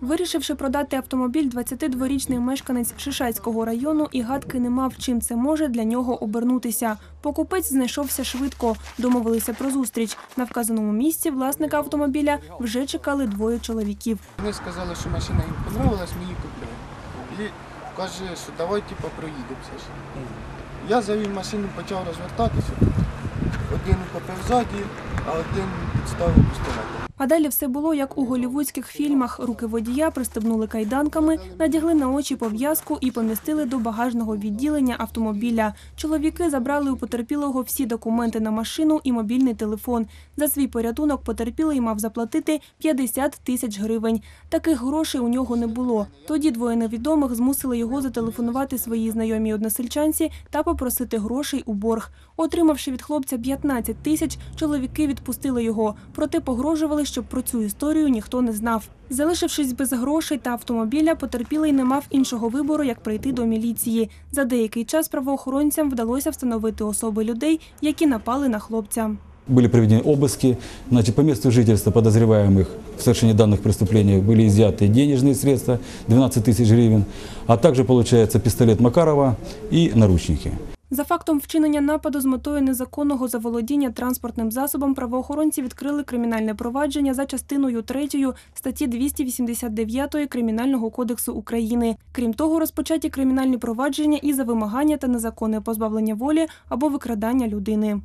Вирішивши продати автомобіль, 22-річний мешканець Шишацького району і гадки не мав, чим це може для нього обернутися. Покупець знайшовся швидко. Домовилися про зустріч. На вказаному місці власника автомобіля вже чекали двоє чоловіків. Вони сказали, що машина їм понравилась, ми її купили. І каже, що давай типу, проїдемося. Я завів машину, почав розвертатися. Один ухопив ззаді, а один підставив пістолет. А далі все було як у голівудських фільмах. Руки водія пристебнули кайданками, надягли на очі пов'язку і помістили до багажного відділення автомобіля. Чоловіки забрали у потерпілого всі документи на машину і мобільний телефон. За свій порятунок потерпілий мав заплатити 50 тисяч гривень. Таких грошей у нього не було. Тоді двоє невідомих змусили його зателефонувати своїй знайомій односельчанці та попросити грошей у борг. Отримавши від хлопця 15 тисяч, чоловіки відпустили його, проте погрожували, щоб про цю історію ніхто не знав. Залишившись без грошей та автомобіля, потерпілий не мав іншого вибору, як прийти до міліції. За деякий час правоохоронцям вдалося встановити особи людей, які напали на хлопця. Были проведены обыски. Значит, по месту жительства подозреваемых в совершении данных преступлений были изъяты денежные средства, 12 тысяч гривен, а также, получается, пистолет Макарова и наручники. За фактом вчинення нападу з метою незаконного заволодіння транспортним засобом правоохоронці відкрили кримінальне провадження за частиною 3 статті 289 Кримінального кодексу України. Крім того, розпочаті кримінальні провадження і за вимагання та незаконне позбавлення волі або викрадання людини.